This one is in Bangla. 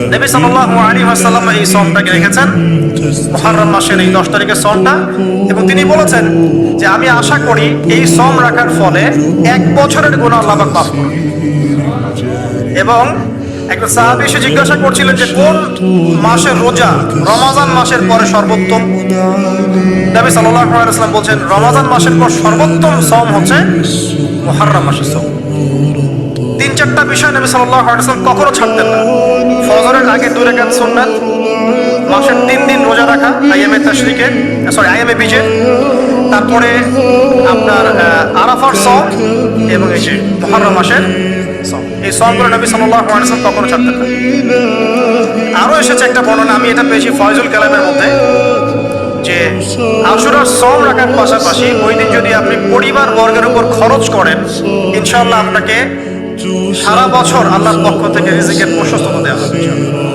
নবী সাল্লাল্লাহু আলাইহি ওয়াসাল্লাম এই সমটাকে রেখেছেন। মুহররম মাসের এই 10 তারিখের সমটা এবং তিনি বলেছেন যে আমি আশা করি এই সম রাখার ফলে এক বছরের গুনাহ আল্লাহ পাক মাফ করবেন। এবং সাহাবী এসে জিজ্ঞাসা করছিলেন যে কোন মাসের রোজা রমাজান মাসের পরে সর্বোত্তম? নবী সাল্লাল্লাহু আলাইহি ওয়াসাল্লাম বলছেন, রমাজান মাসের পর সর্বোত্তম হচ্ছে মুহররম মাসের তিন চারটা বিষয় নবী সাল্লাল্লাহু আলাইহি ওয়াসাল্লাম কখনো ছাড়তেন না। ফজরের আগে দুই রাকাত সুন্নাত, মাসের তিন দিন রোজা রাখা, আইএমএ তাশরিকে সরি আইএমএ বিজে, তারপরে আপনার আরাফার সম এবং এই যে মুহররম মাসের এই সমগুলো নবী সাল্লাল্লাহু আলাইহি ওয়াসাল্লাম কখনো ছাড়তেন না। আরও এসেছে একটা বর্ণনা, আমি এটা পেয়েছি ফয়জুল কালামের মধ্যে, যে আশুরার সম রাখার পাশাপাশি ওই দিন যদি আপনি পরিবার বর্গের উপর খরচ করেন, ইনশাআল্লাহ আপনাকে সারা বছর আল্লাহর পক্ষ থেকে রিজিকের প্রশস্ততা দেওয়া হবে।